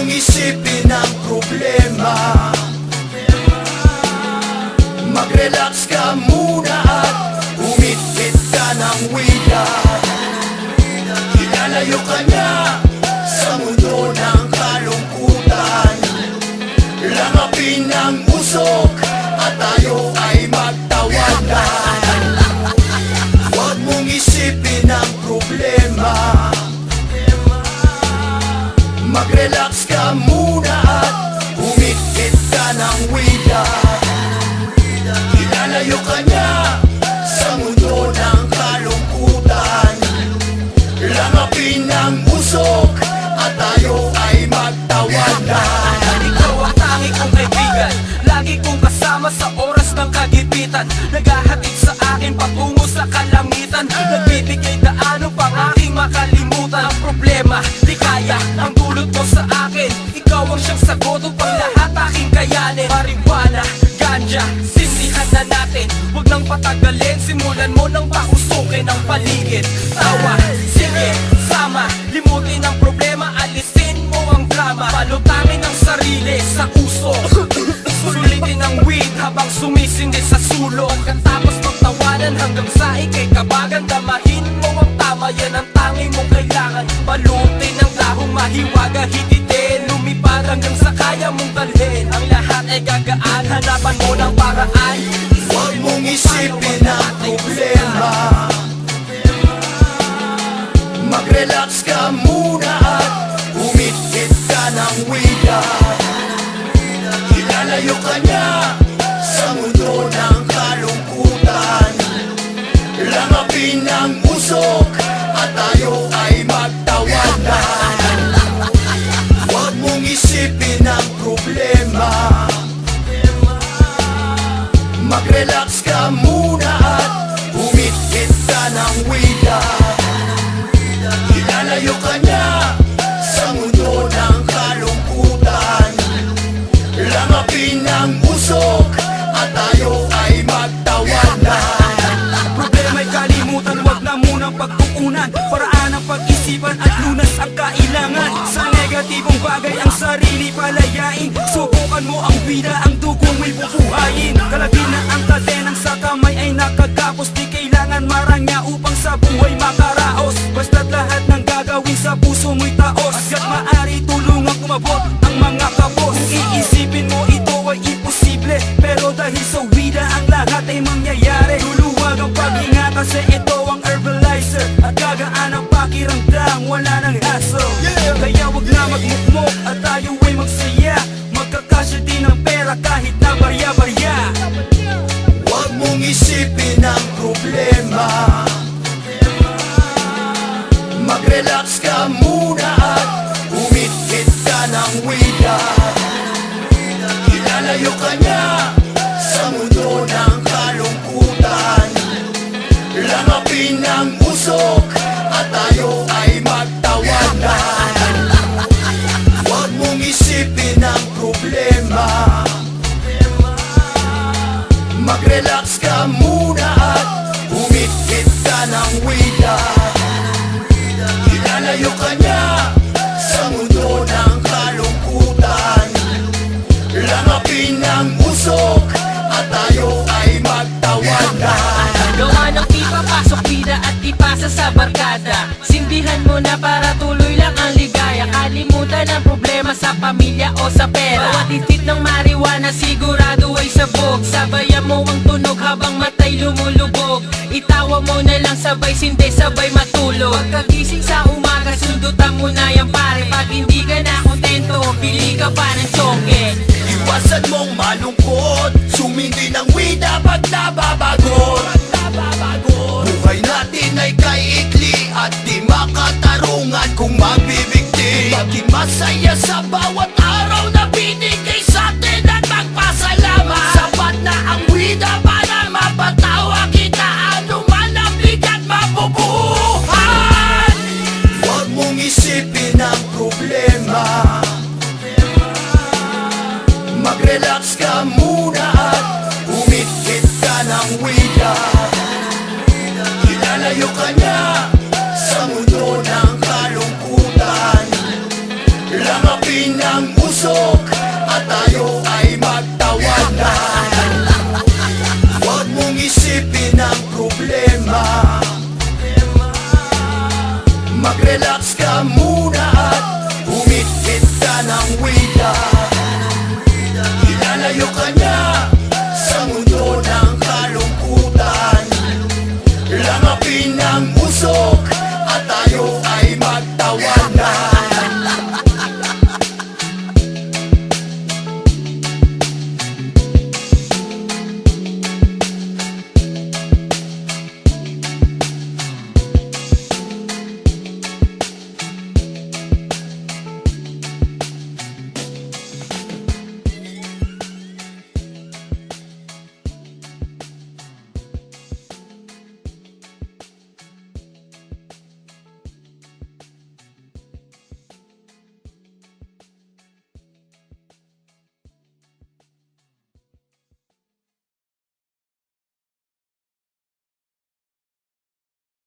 mong isipin ang problema Mag-relax ka muna at umipit ka ng wika Ilalayo ka niya sa mundo ng kalungkutan. Langapin ang usok at tayo ay magtawanan Lagi kong kasama sa oras ng kagipitan. Naghahatid sa akin patungo sa kalangitan. Nagbibigay daan upang aking makalimutan. Ang problema, di kaya ang dulot mo sa akin. Ikaw ang siyang sagot upang lahat aking kayanin. Marijuana, ganja, sindihan na natin. Huwag nang patagalin, simulan mo nang pakusukin ang paligid. Tawa, sige, sama, limutin ang problema Alisin mo ang drama, palutangin sulok Pagkatapos magtawanan hanggang sa ikay kabagan. Damahin mo ang tama, yan ang tangi mong kailangan. Balutin ang dahong mahiwaga, hititin Lumipad hanggang sa kaya mong dalhin. Ang lahat ay gagaan, hanapan mo ng paraan. Huwag mong isipin ang problema. Mag-relax ka muna at umikit ka ng wika Ilalayo ka niya Ilalayo ka niya sa mundo ng kalungkutan. Langapin ang usok at tayo ay magtawanan. Problema'y kalimutan, wag na munang pagkukunan. Paraan ang pag-isipan at lunas ang kailangan. Sa negatibong bagay ang sarili palayain. Subukan mo ang vida, ang dugo mo'y bubuhayin. Kalagina ang kadenang Mag-relax ka muna at umikit ka ng wika Ilalayo ka niya sa mundo ng kalungkutan. Langapin ang usok at tayo ay magtawanan. Huwag mong isipin ang problema. Mag-relax ka muna at umikit ka ng wika Ilalayo ka niya sa mundo ng kalungkutan. At tayo ay magtawanan. Gawa ng pipa, at ipasa sa barkada. Sindihan mo na para tuloy lang ang ligaya. Kalimutan ang problema sa pamilya o sa pera. Bawat itit ng marijuana sigurado ay sabog. Sabayan mo ang tunog habang matay lumulubog. Itawa mo na lang sabay sindi sabay matulog. Pagkagising sa umaga Pagkasundutan mo na yan pare. Pag hindi ka na kontento Pili ka pa ng tiyongge Iwasan mong malungkot. Sumindi ng wida pag nababagot Pag nababagot Tanggapin ang usok At tayo ay magtawanan. Huwag mong isipin ang problema. Mag-relax ka muna at Humigpit ka ng wika. Ilalayo ka niya Sa mundo ng kalungkutan. Langapin ang usok